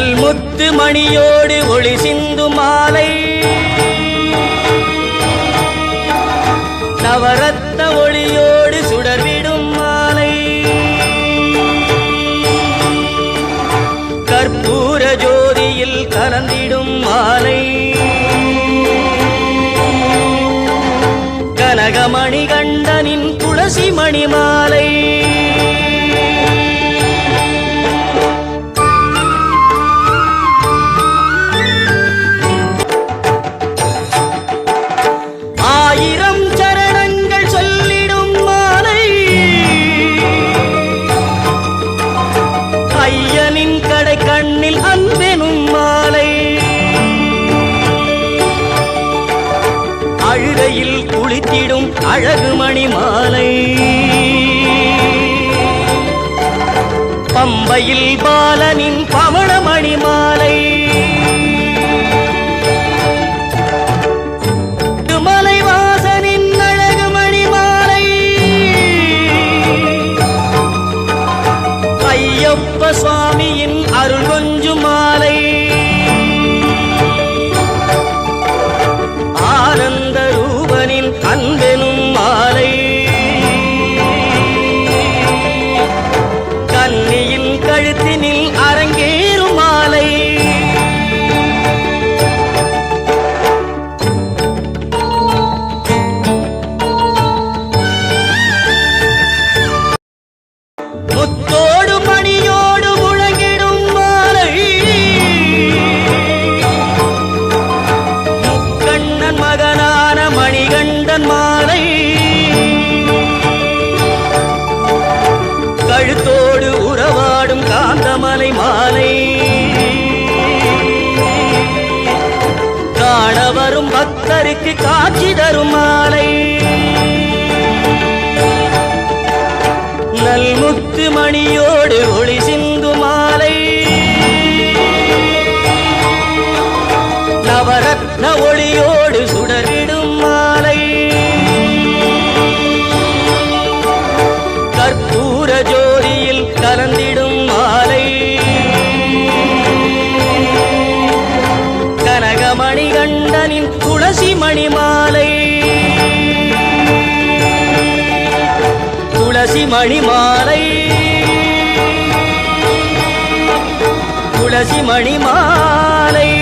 கல் முத்து மணியோடு ஒளி சிந்து மாலை. நவரத்த ஒளியோடு சுடர்விடும் மாலை. கற்பூர ஜோதியில் கலந்திடும் மாலை. கனகமணி கண்டனின் துளசி மணி மாலை ஐயனின் கடை கண்ணில் அன்பெனும் மாலை. அழுகையில் குளித்திடும் அழகு மணி மாலை. பம்பையில் பாலனின் பவளமணி மாலை. சுவாமியின் அருள் கொஞ்சு மாலை மணிகண்டன் மாலை. கழுத்தோடு உறவாடும் காந்தமலை மாலை. காண வரும் பக்தருக்கு காட்சி தரும் மாலை. நல்முத்து மணியோ ஜோதியில் கலந்திடும் மாலை. கனகமணி கண்டனின் துளசி மணி மாலை. துளசி மணி மாலை. துளசி மணி மாலை.